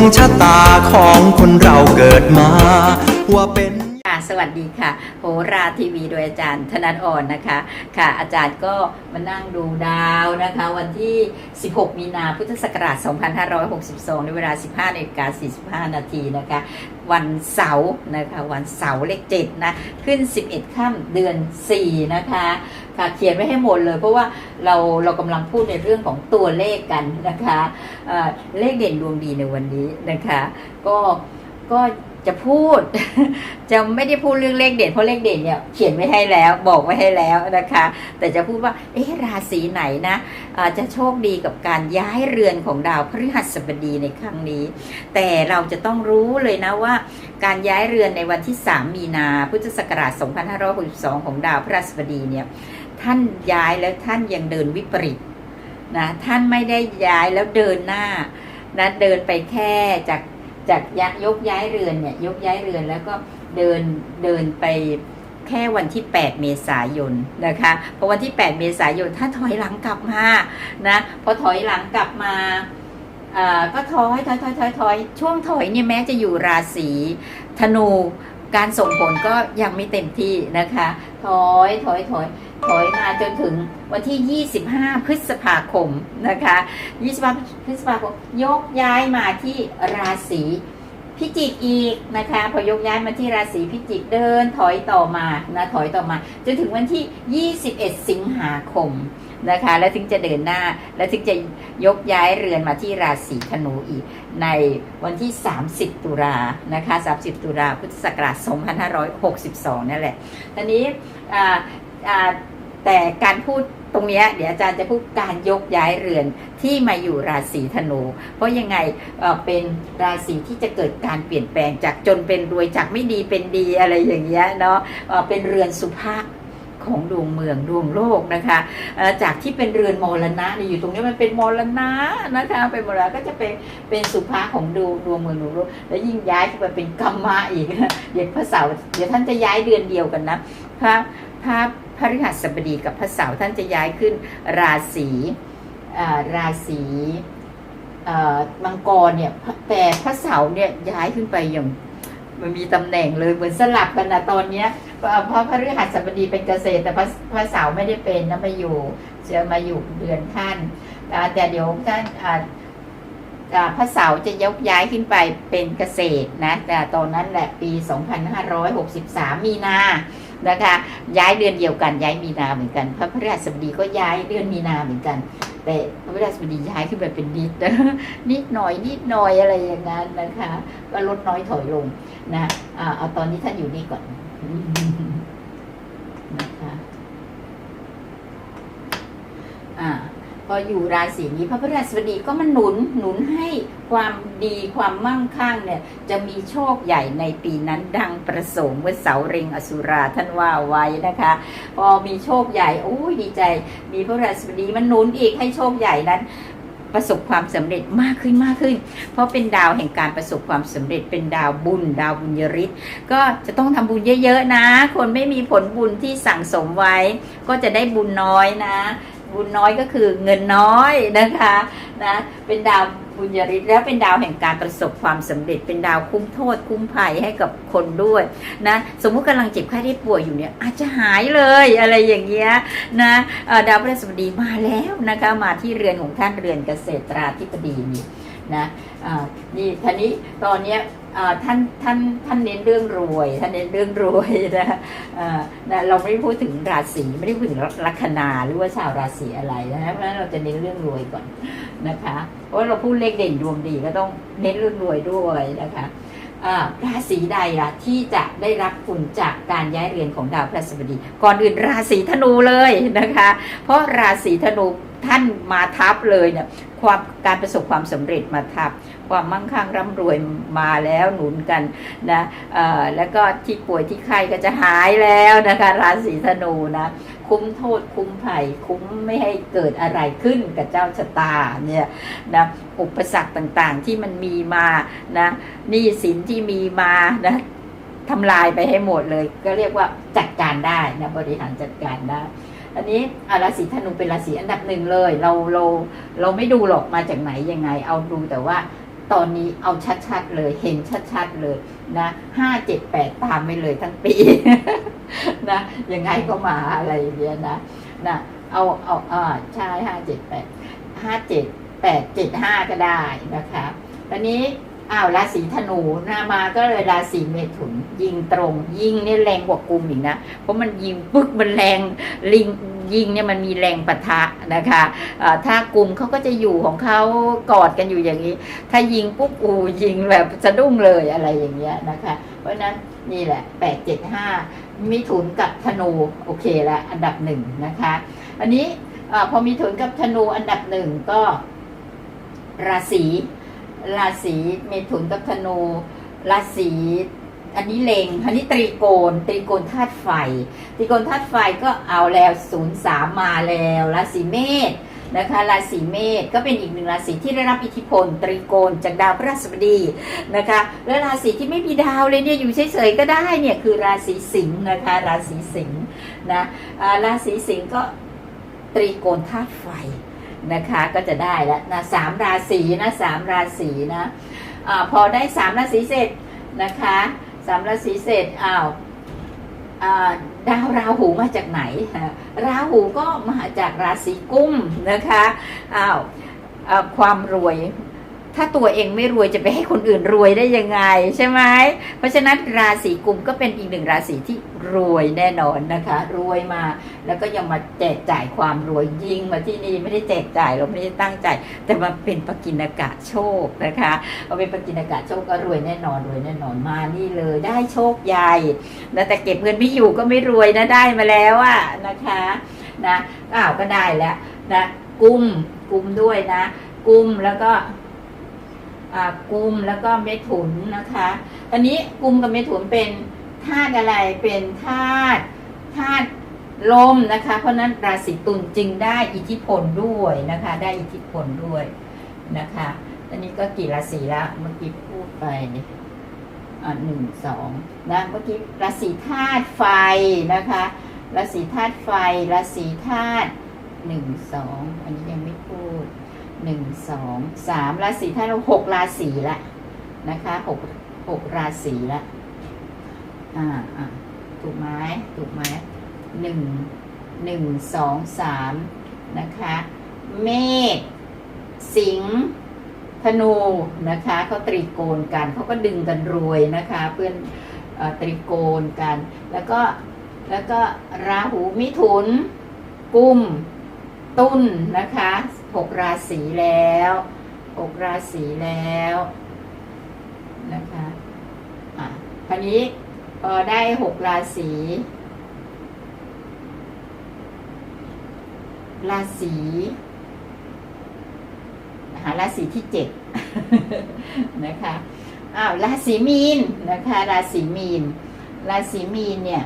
ดวงชะตาของคนเราเกิดมา ว่าเป็น สวัสดีค่ะ โหราทีวีโดยอาจารย์ธนัทอ่อนนะคะ ค่ะ อาจารย์ก็มานั่งดูดาวนะคะ วันที่ 16 มีนาพุทธศักราช 2562 ในเวลา 15นาฬิกา45 นาทีนะคะ วันเสาร์นะคะ วันเสาร์เลข7นะ ขึ้น 11ค่ำเดือน 4 นะคะค่ะเขียนไว้ให้หมดเลย เพราะว่าเราเรากำลังพูดในเรื่องของตัวเลขกันนะคะเเลขเด่นดวงดีในวันนี้นะคะ ก็ก็ จะพูด จะไม่ได้พูดเรื่องเลขเด่นเพราะเลขเด่นเนี่ยเขียนไว้ให้แล้วบอกไว้ให้แล้วนะคะ แต่จะพูดว่า เอ๊ะราศีไหนนะจะโชคดีกับการย้ายเรือนของดาวพฤหัสบดีในครั้งนี้ แต่เราจะต้องรู้เลยนะว่า การย้ายเรือนในวันที่ 3 มีนาพุทธศักราช 2562 ของดาวพฤหัสบดีเนี่ยท่านย้ายแล้วท่านยังเดินวิปริตนะท่านไม่ได้ย้ายแล้วเดินหน้านะเดินไปแค่จาก จากยยกย้ายเรือนเนี่ยยกย้ายเรือนแล้วก็เดินเดินไปแค่วันที่ 8 เมษายนนะคะพอวันที่ 8 เมษายนถ้าถอยหลังกลับมานะพอถอยหลังกลับมาอ่าก็ถอยถอยถอยถอยถอยช่วงถอยเนี่ยแม้จะอยู่ราศีธนูการส่งผลก็ยังไม่เต็มที่นะคะ ถอยถอยถอยถอยมาจนถึงวันที่ 25 พฤษภาคมนะคะ25พฤษภาคมยกย้ายมาที่ราศีพิจิกอีกนะคะพอยกย้ายมาที่ราศีพิจิกเดินถอยต่อมานะถอยต่อมา จนถึงวันที่ 21 สิงหาคม นะคะ แล้วถึงจะเดินหน้า แล้วถึงจะยกย้ายเรือนมาที่ราศีธนูอีก ในวันที่ 30 ตุลานะคะ 30 ตุลาพุทธศักราช 2562 นั่นแหละตอนนี้แต่การพูดตรงเนี้ยเดี๋ยวอาจารย์จะพูดการยกย้ายเรือนที่มาอยู่ราศีธนู เพราะยังไงเเป็นราศีที่จะเกิดการเปลี่ยนแปลงจากจนเป็นรวยจากไม่ดีเป็นดีอะไรอย่างเงี้ยเนาะเเป็นเรือนสุภาพ ของดวงเมืองดวงโลกนะคะจากที่เป็นเรือนมรณะนอยู่ตรงนี้มันเป็นมรณะนะคะเป็นมรณะก็จะเป็นเป็นสุภาของดวงดวงเมืองดวงโลกแล้วยิ่งย้ายขึ้นไปเป็นกรรมะอีกเดี๋ยวพระเสาร์เดี๋ยวท่านจะย้ายเดือนเดียวกันนะพระพระพฤหัสบดีกับพระเสาร์ท่านจะย้ายขึ้นราศีราศีมังกรเนี่ยแต่พระเสาร์เนี่ยย้ายขึ้นไปอย่างมันมีตำแหน่งเลยเหมือนสลับกันนะตอนเนี้ย เพราะพระพฤหัสบดีเป็นเกษตรแต่พระพระเสาไม่ได้เป็นนะมาอยู่จะมาอยู่เดือนท่านแต่เดี๋ยวท่านพระเสาจะยกย้ายขึ้นไปเป็นเกษตรนะแต่ตอนนั้นแหละปี 2563 มีนานะคะ ย้ายเดือนเดียวกันย้ายมีนาเหมือนกัน พระพฤหัสบดีก็ย้ายเดือนมีนาเหมือนกัน แต่พระพฤหัสบดีย้ายขึ้นไปเป็นนิดนิดหน่อยนิดหน่อยอะไรอย่างนั้นนะคะ ก็ลดน้อยถอยลงนะอ่าเอาตอนนี้ท่านอยู่นี่ก่อน นะคะอ่าพออยู่ราศีนี้พระพฤหัสบดีก็มันหนุนหนุนให้ความดีความมั่งคั่งเนี่ย จะมีโชคใหญ่ในปีนั้นดังประสงค์เมื่อเสาเร็งอสุราท่านว่าไว้นะคะ พอมีโชคใหญ่โอ้ยดีใจ มีพระพฤหัสบดีมันหนุนอีกให้โชคใหญ่นั้น ประสบความสำเร็จมากขึ้นมากขึ้น เพราะเป็นดาวแห่งการประสบความสำเร็จเป็นดาวบุญ ดาวบุญยริศก็จะต้องทำบุญเยอะๆนะ คนไม่มีผลบุญที่สั่งสมไว้ ก็จะได้บุญน้อยนะ บุญน้อยก็คือเงินน้อยนะคะนะเป็นดาว บุญยริศแล้วเป็นดาวแห่งการประสบความสำเร็จ เป็นดาวคุ้มโทษ คุ้มภัยให้กับคนด้วยนะสมมุติกำลังเจ็บไข้ได้ป่วยอยู่เนี่ยอาจจะหายเลยอะไรอย่างเงี้ยนะดาวพฤหัสบดีมาแล้วนะคะมาที่เรือนของท่านเรือนเกษตราธิบดีนี่ นะอ่านี่ท่านี้ตอนเนี้ยท่านท่านท่านเน้นเรื่องรวย ท่านเน้นเรื่องรวยนะเอ่อนะเราไม่ได้พูดถึงราศีไม่ได้พูดถึงลัคนาหรือว่าชาวราศีอะไรนะเพราะฉะนั้นเราจะเน้นเรื่องรวยก่อนนะคะเพราะเราพูดเลขเด่นดวงดีก็ต้องเน้นเรื่องรวยด้วยนะคะราศีใดล่ะที่จะได้รับผลจากการย้ายเรือนของดาวพฤหัสบดี ก่อนอื่นราศีธนูเลยนะคะ เพราะราศีธนู ท่านมาทับเลยเนี่ยความการประสบความสำเร็จมาทับ ความมั่งคั่งร่ำรวยมาแล้วหนุนกันนะแล้วก็ที่ป่วยที่ไข้ก็จะหายแล้วนะคะราศีธนูนะคุ้มโทษคุ้มภัยคุ้มไม่ให้เกิดอะไรขึ้นกับเจ้าชะตาเนี่ยนะอุปสรรคต่างๆที่มันมีมานะหนี้สินที่มีมานะทำลายไปให้หมดเลย ก็เรียกว่าจัดการได้นะบริหารจัดการได้ อันนี้ราศีธนูเป็นราศีอันดับหนึ่งเลย เราเราเราไม่ดูหรอกมาจากไหนยังไง เอาดูแต่ว่าตอนนี้เอาชัดๆเลยเห็นชัดๆเลยนะห้าเจ็ดแปดตามไปเลยทั้งปีนะยังไงก็มาอะไรอย่างเงี้ยนะนะเอาเอาอ่าใช่ห้าเจ็ดแปดห้าเจ็ดแปดเจ็ดห้าก็ได้นะคะตอนนี้ อ้าวราศีธนูนามาก็เลยราศีเมถุน ยิงตรง ยิงเนี่ยแรงกว่ากุมอีกนะ เพราะมันยิงปึ๊กมันแรงลิงยิงเนี่ยมันมีแรงปะทะนะคะอ่าถ้ากลุ่มเขาก็จะอยู่ของเขากอดกันอยู่อย่างนี้ ถ้ายิงปุ๊บอูยิงแบบสะดุ้งเลยอะไรอย่างเงี้ยนะคะ เพราะนั้นนี่แหละแปดเจ็ดห้ามิถุนกับธนูโอเคละอันดับหนึ่งนะคะ อันนี้อพอมีถุนกับธนูอันดับหนึ่งก็ราศี ราศีเมถุนกับธนูราศีอันนี้เลงอันนี้ตรีโกณตรีโกณธาตุไฟ ตรีโกณธาตุไฟก็เอาแล้วศูนย์สามมาแล้วราศีเมษนะคะราศีเมษก็เป็นอีกหนึ่งราศีที่ได้รับอิทธิพล ตรีโกณจากดาวพฤหัสบดีนะคะและราศีที่ไม่มีดาวเลยเนี่ยอยู่เฉยๆก็ได้เนี่ยคือราศีสิงห์นะคะราศีสิงห์นะราศีสิงห์ก็ตรีโกณธาตุไฟ นะคะก็จะได้แล้วนะสามราศีนะสามราศีนะอาพอได้สามราศีเสร็จนะคะสามราศีเสร็จอ้าวดาวราหูมาจากไหน ราหูก็มาจากราศีกุมนะคะอ้าวความรวย ถ้าตัวเองไม่รวยจะไปให้คนอื่นรวยได้ยังไงใช่ไหมเพราะฉะนั้นราศีกุมก็เป็นอีกหนึ่งราศีที่รวยแน่นอนนะคะ รวยมาแล้วก็ยังมาแจกจ่ายความรวยยิงมาที่นี่ไม่ได้แจกจ่ายเราไม่ได้ตั้งใจ แต่มาเป็นปกินากาโชคนะคะพอเป็นปกินากาโชคก็รวยแน่นอนรวยแน่นอนมานี่เลย ได้โชคใหญ่นะแต่เก็บเงินไม่อยู่ก็ไม่รวยนะได้มาแล้วอะนะคะนะอ้าวก็ได้แล้วนะกุมกุมด้วยนะ กุมแล้วก็ กุมแล้วก็เมถุนนะคะตอนนี้กุมกับเมถุนเป็นธาตุอะไรเป็นธาตุธาตุลมนะคะ เพราะนั้นราศีตุลจึงได้อิทธิพลด้วยนะคะ ได้อิทธิพลด้วยนะคะตอนนี้ก็กี่ราศีละเมื่อกี้พูดไปอ่าหนึ่งสองนะเมื่อกี้ราศีธาตุไฟนะคะราศีธาตุไฟราศีธาตุหนึ่งสองอันนี้ยัง หนึ่งสองสามราศีถ้าเราหกราศีละนะคะหกหกราศีละอ่าอ่าถูกไหมถูกไหมหนึ่งหนึ่งสองสามนะคะ เมษสิงห์ธนูนะคะเขาตรีโกณกันเขาก็ดึงกันรวยนะคะ เพื่อนอตรีโกณกัน แล้วก็แล้วก็ราหูมิถุน กุม ตุ้นนะคะ หกราศีแล้วหกราศีแล้วนะคะอะคราวนี้พอได้หกราศี ราศีหาราศีที่เจ็ดนะคะอ้าวราศีมีนนะคะ ราศีมีน ราศีมีนเนี่ย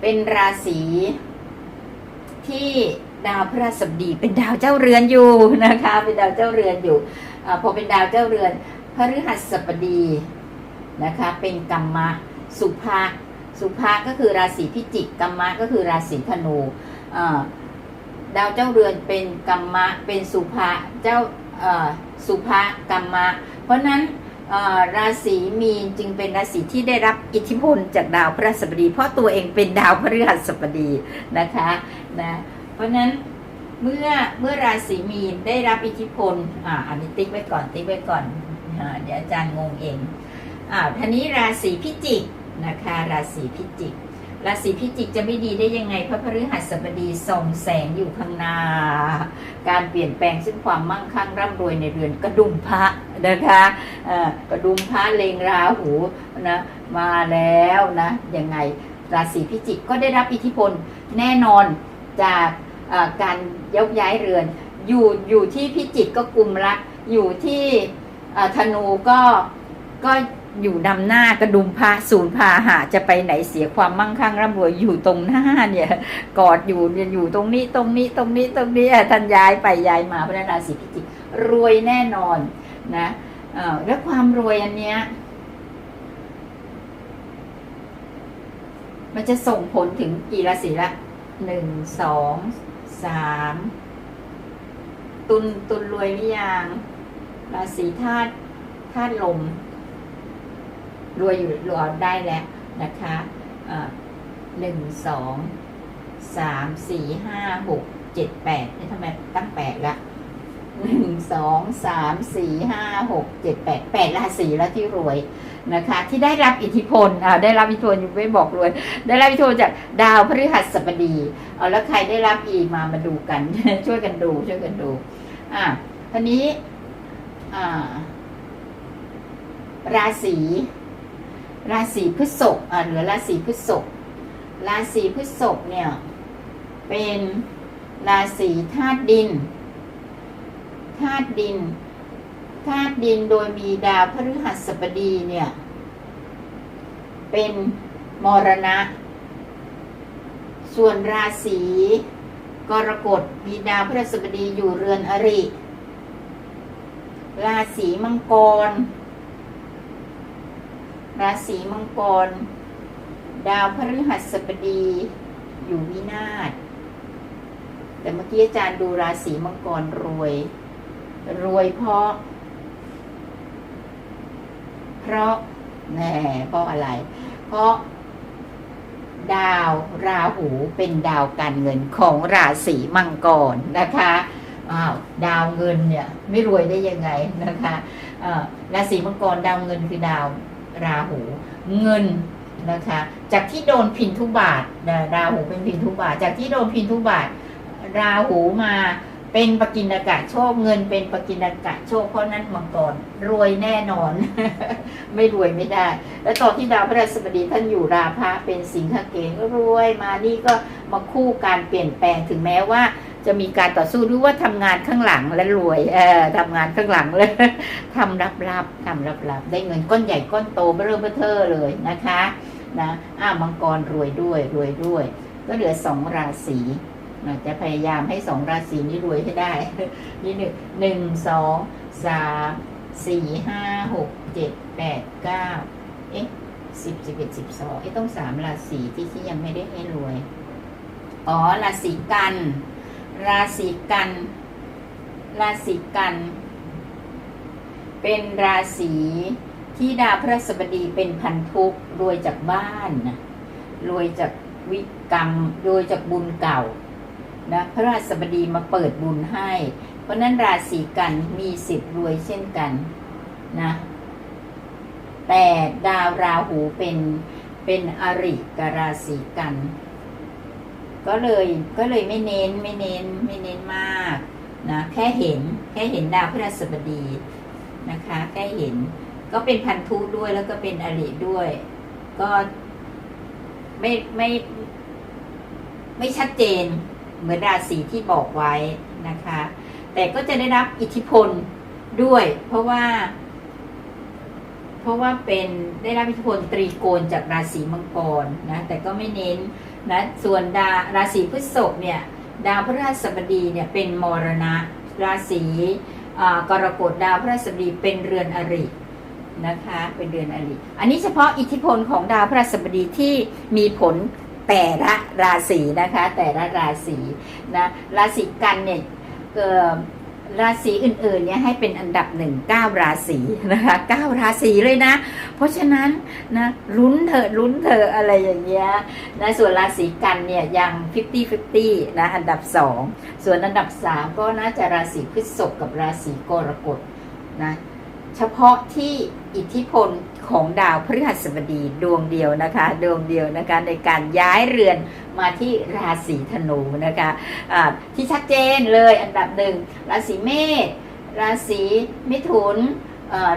เป็นราศีที่ ดาวพฤหัสบดีเป็นดาวเจ้าเรือนอยู่นะคะ เป็นดาวเจ้าเรือนอยู่อพอเป็นดาวเจ้าเรือนพฤหัสบดีนะคะ เป็นกัมมะสุภะสุภะก็คือราศีพิจิกกัมมะก็คือราศีธนูดาวเจ้าเรือนเป็นกัมมะเป็นสุภะเจ้าสุภะกัมมะ เพราะนั้นราศีมีนจึงเป็นราศีที่ได้รับอิทธิพลจากดาวพฤหัสบดี เพราะตัวเองเป็นดาวพฤหัสบดีนะคะนะ เพราะฉะนั้นเมื่อเมื่อราศีมีนได้รับอิทธิพล อ่า อันนี้ติ๊กไว้ก่อนติ๊กไว้ก่อนอาเดี๋ยวอาจารย์งงเอง อ่าทีนี้ราศีพิจิกนะคะ ราศีพิจิก ราศีพิจิกจะไม่ดีได้ยังไงเพราะพฤหัสบดีส่องแสงอยู่ข้างหน้า การเปลี่ยนแปลงซึ่งความมั่งคั่งร่ำรวยในเรือนกระดุมพระนะคะอ่อกระดุมพระเลงราหูนะมาแล้วนะยังไงราศีพิจิกก็ได้รับอิทธิพลแน่นอนจาก การยกย้ายเรือน อยู่อยู่ที่พิจิกก็กลุ่มรัก อยู่ที่ธนูก็ก็อยู่นำหน้ากระดุมพระศูนย์พาหะจะไปไหนเสียความมั่งคั่งร่ำรวยอยู่ตรงหน้าเนี่ยกอดอยู่เนี่ยอยู่ตรงนี้ตรงนี้ตรงนี้ตรงนี้ท่านย้ายไปย้ายมาพระฉะนั้นราศีพิจิกรวยแน่นอนนะแล้วความรวยอันเนี้ยมันจะส่งผลถึงกี่ราศีละหนึ่งสอง สามตุนตุนรวยหรือยังราศีธาตุธาตุลม รวยอยู่รวยได้แล้วนะคะอ่าหนึ่งสองสามสี่ห้าหกเจ็ดแปดนี่ทำไมตั้งแปดละ หนึ่งสองสามสี่ห้าหกเจ็ดแปดแปดราศีแล้วที่รวยนะคะ ที่ได้รับอิทธิพลอ่าได้รับอิทธิพลอยู่ไม่บอกรวย ได้รับอิทธิพลจากดาวพฤหัสบดีเอาแล้วใครได้รับอีกมามาดูกัน ช่วยกันดู ช่วยกันดู อ่าทีนี้ อ่า ราศีราศีพฤษภอ่าเหลือราศีพฤษภราศีพฤษภเนี่ย เป็นราศีธาตุดิน ธาตุดินธาตุดินโดยมีดาวพฤหัสบดีเนี่ย เป็นมรณะ ส่วนราศีกรกฎมีดาวพฤหัสบดีอยู่เรือนอริ ราศีมังกร ราศีมังกร ดาวพฤหัสบดีอยู่วินาศแต่เมื่อกี้อาจารย์ดูราศีมังกรรวย รวยเพราะ เพราะแน่เพราะอะไร เพราะดาวราหูเป็นดาวการเงินของราศีมังกรนะคะอ้าวดาวเงินเนี่ย ไม่รวยได้ยังไงนะคะราศีมังกรดาวเงินคือดาวราหู เงินนะคะ จากที่โดนพินทุบาทราหูเป็นพินทุบาท จากที่โดนพินทุบาท ราหูมา เป็นปกินากะโชคเงินเป็นปกินากะโชคเพราะนั้นมังกรรวยแน่นอน ไม่รวยไม่ได้ แล้วตอนที่ดาวพฤหัสบดีท่านอยู่ราพะเป็นสิงหเกณฑ์ก็รวยมานี่ก็มาคู่การเปลี่ยนแปลงถึงแม้ว่าจะมีการต่อสู้หรือว่าทำงานข้างหลังและรวยเออทำงานข้างหลังเลยทำรับๆทำรับๆได้เงินก้อนใหญ่ก้อนโตเบ้อเริ่มเบ้อเทอเลยนะคะนะอ้ามังกรรวยด้วยรวยด้วย ก็เหลือสองราศี จะพยายามให้สองราศีนี้รวยให้ได้นี่หนึ่งหนึ่งสองสามสี่ห้าหกเจ็ดแปดเก้าเอ๊ะสิบสิบเอ็ดสิบสองเอ๊ะต้องสามราศีที่ที่ยังไม่ได้ให้รวย อ๋อราศีกัน ราศีกัน ราศีกัน เป็นราศีที่ดาวพฤหัสบดีเป็นพันธุกร์รวยจากบ้านนะรวยจากวิกรรมรวยจากบุญเก่า นะพระราชบดีมาเปิดบุญให้ เพราะนั้นราศีกันมีสิทธิ์รวยเช่นกันนะแต่ดาวราหูเป็นเป็นอริกับราศีกัน ก็เลยก็เลยไม่เน้นไม่เน้นไม่เน้นมากนะแค่เห็นแค่เห็นดาวพฤหัสบดีนะคะ แค่เห็น ก็เป็นพันธุด้วยแล้วก็เป็นอริด้วย ก็ไม่ไม่ไม่ชัดเจน เหมือนราศีที่บอกไว้นะคะ แต่ก็จะได้รับอิทธิพลด้วย เพราะว่า เพราะว่าเป็นได้รับอิทธิพลตรีโกณจากราศีมังกรนะแต่ก็ไม่เน้นนะส่วนดาราศีพฤษภเนี่ย ดาวพฤหัสบดีเนี่ยเป็นมรณะ ราศีกรกฎดาวพฤหัสบดีเป็นเรือนอรินะคะเป็นเรือนอริอันนี้เฉพาะอิทธิพลของดาวพฤหัสบดีที่มีผล แต่ละราศีนะคะ แต่ละราศีนะราศีกันเนี่ยเอ่อราศีอื่นๆเนี่ยให้เป็นอันดับหนึ่งเก้าราศีนะคะเก้าราศีเลยนะ เพราะฉะนั้นนะลุ้นเถอลุ้นเถอะอะไรอย่างเงี้ยนะส่วนราศีกันเนี่ยยัง 50-50นะอันดับสองส่วนอันดับสามก็น่าจะราศีพฤษภกับราศีกรกฎนะเฉพาะที่อิทธิพล ของดาวพฤหัสบดีดวงเดียวนะคะดวงเดียวนะคะในการย้ายเรือนมาที่ราศีธนูนะคะอ่าที่ชัดเจนเลยอันดับหนึ่งราศีเมษราศีมิถุน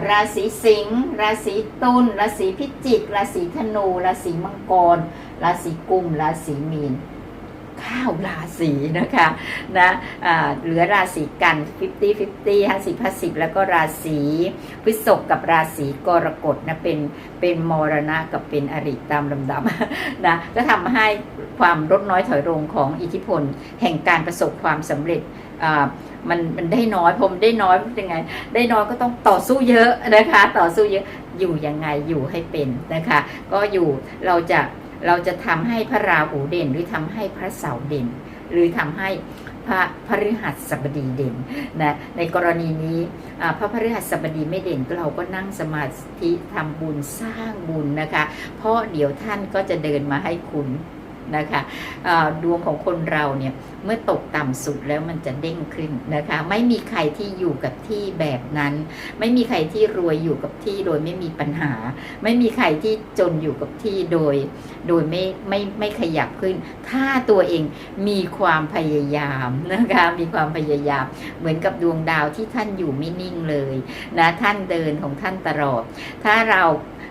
ราศีสิงห์ราศีตุลราศีพิจิก ราศีธนู ราศีมังกร ราศีกุม ราศีมีน ข้าวราศีนะคะนะเหลือราศีกัน 50 50 50 50 แล้วก็ราศีพฤษภกับราศีกรกฎนะเป็นเป็นมรณะกับเป็นอริตามลำดับนะก็ทำให้ความลดน้อยถอยลงของอิทธิพล แห่งการประสบความสำเร็จมันมันได้น้อยผมได้น้อยเป็นยังไง ได้น้อยก็ต้องต่อสู้เยอะนะคะ ต่อสู้เยอะอยู่ยังไงอยู่ให้เป็นนะคะ ก็อยู่เราจะ เราจะทำให้พระราหูเด่น หรือทำให้พระเสาร์เด่น หรือทำให้พระพฤหัสบดีเด่นนะในกรณีนี้พระพฤหัสบดีไม่เด่นเราก็นั่งสมาธิทำบุญสร้างบุญนะคะ เพราะเดี๋ยวท่านก็จะเดินมาให้คุณ นะคะดวงของคนเราเนี่ยเมื่อตกต่ำสุดแล้วมันจะเด้งขึ้นนะคะ ไม่มีใครที่อยู่กับที่แบบนั้น ไม่มีใครที่รวยอยู่กับที่โดยไม่มีปัญหา ไม่มีใครที่จนอยู่กับที่โดย โดยไม่ไม่ไม่ขยับขึ้น ถ้าตัวเองมีความพยายามนะคะมีความพยายาม เหมือนกับดวงดาวที่ท่านอยู่ไม่นิ่งเลยนะท่านเดินของท่านตลอดถ้าเรา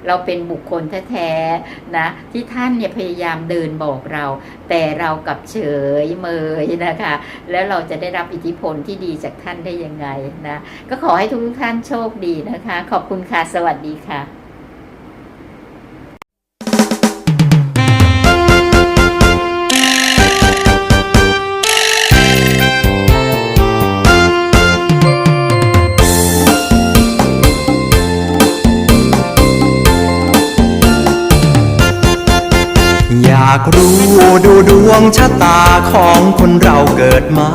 เราเป็นบุคคลแท้ๆนะที่ท่านเนี่ยพยายามเดินบอกเรา แต่เรากับเฉยเมยนะคะ แล้วเราจะได้รับอิทธิพลที่ดีจากท่านได้ยังไงนะก็ขอให้ทุกท่านโชคดีนะคะ ขอบคุณค่ะสวัสดีค่ะ ชะตาของคนเราเกิดมา